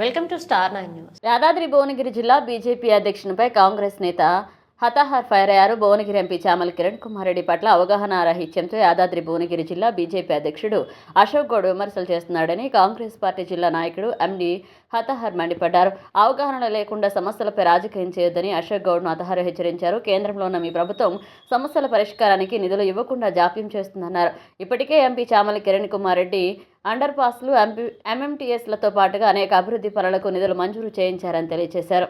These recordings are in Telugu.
Welcome to star nine news. Yadadri Bhuvanagiri జిల్లా బీజేపీ అధ్యక్షునిపై కాంగ్రెస్ నేత హతాహార్ ఫైర్ అయ్యారు. భువనగిరి ఎంపీ చామల కిరణ్ కుమార్ రెడ్డి పట్ల అవగాహన రాహిత్యంతో యాదాద్రి భువనగిరి జిల్లా బీజేపీ అధ్యక్షుడు అశోక్ గౌడ్ విమర్శలు చేస్తున్నాడని కాంగ్రెస్ పార్టీ జిల్లా నాయకుడు ఎండి హతహార్ మండిపడ్డారు. అవగాహన లేకుండా సమస్యలపై రాజకీయం చేయొద్దని అశోక్ గౌడ్ను హతహారు హెచ్చరించారు. కేంద్రంలో ఉన్న మీ ప్రభుత్వం సమస్యల పరిష్కారానికి నిధులు ఇవ్వకుండా జాప్యం చేస్తుందన్నారు. ఇప్పటికే ఎంపీ చామల కిరణ్ కుమార్ రెడ్డి అండర్ పాస్లు ఎంపీ ఎంఎంటీఎస్లతో పాటుగా అనేక అభివృద్ధి పనులకు నిధులు మంజూరు చేయించారని తెలియజేశారు.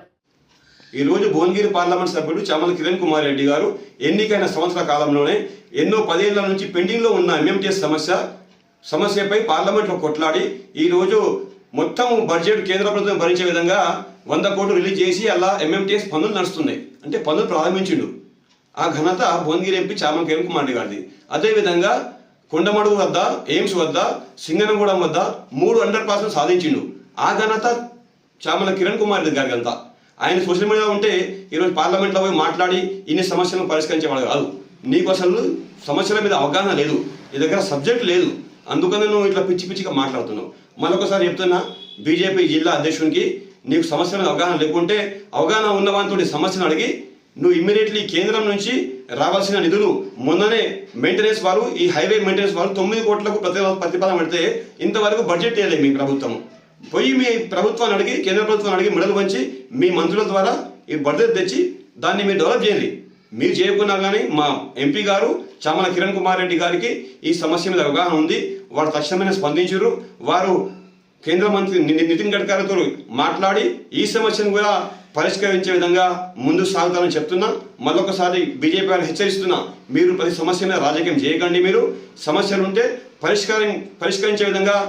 ఈ రోజు భువనగిరి పార్లమెంట్ సభ్యుడు చామల కిరణ్ కుమార్ రెడ్డి గారు ఎన్నికైన సంవత్సర కాలంలోనే ఎన్నో పదేళ్ళ నుంచి పెండింగ్లో ఉన్న ఎంఎంటీఎస్ సమస్య సమస్యపై పార్లమెంట్లో కొట్లాడి ఈ రోజు మొత్తం బడ్జెట్ కేంద్ర ప్రభుత్వం భరించే విధంగా వంద కోట్లు రిలీజ్ చేసి అలా ఎంఎంటీఎస్ పనులు నడుస్తున్నాయి. అంటే పనులు ప్రారంభించిండు. ఆ ఘనత భువనగిరి ఎంపీ చామల కిరణ్ కుమార్ రెడ్డి గారిది. అదేవిధంగా కొండమడుగు వద్ద ఎయిమ్స్ వద్ద సింగనగూడెం వద్ద మూడు అండర్ పర్సెంట్ సాధించిండు. ఆ ఘనత చామల కిరణ్ కుమార్ రెడ్డి గారి అంతా ఆయన సోషల్ మీడియా ఉంటే ఈరోజు పార్లమెంట్లో పోయి మాట్లాడి ఇన్ని సమస్యలను పరిష్కరించేవాడు కాదు. నీకు అసలు సమస్యల మీద అవగాహన లేదు. నీ దగ్గర సబ్జెక్ట్ లేదు. అందుకనే నువ్వు ఇట్లా పిచ్చి పిచ్చిగా మాట్లాడుతున్నావు. మరొకసారి చెప్తున్నా బీజేపీ జిల్లా అధ్యక్షునికి నీకు సమస్యల మీద అవగాహన లేకుంటే అవగాహన ఉన్నవానితోటి సమస్యను అడిగి నువ్వు ఇమ్మీడియట్లీ కేంద్రం నుంచి రావాల్సిన నిధులు మొన్ననే మెయింటెనెన్స్ వారు ఈ హైవే మెయింటెనెన్స్ వారు తొమ్మిది కోట్లకు ప్రతి ప్రతిపాదన పెడితే ఇంతవరకు బడ్జెట్ వేయలేదు మీ ప్రభుత్వం పోయి మీ ప్రభుత్వాన్ని అడిగి కేంద్ర ప్రభుత్వాన్ని అడిగి మెడలు వంచి మీ మంత్రుల ద్వారా ఈ బడ్జెట్ తెచ్చి దాన్ని మీరు డెవలప్ చేయండి. మీరు చేయకున్నా కానీ మా ఎంపీ గారు చామల కిరణ్ కుమార్ రెడ్డి గారికి ఈ సమస్య మీద అవగాహన ఉంది. వారు తక్షణమైన స్పందించారు వారు కేంద్ర మంత్రి ని- నితిన్ గడ్కరీతో మాట్లాడి ఈ సమస్యను కూడా పరిష్కరించే విధంగా ముందు సాగుతారని చెప్తున్నా. మరొకసారి బీజేపీ వారిని హెచ్చరిస్తున్నా మీరు ప్రతి సమస్య మీద రాజకీయం చేయకండి మీరు. సమస్యలు ఉంటే పరిష్కారం పరిష్కరించే విధంగా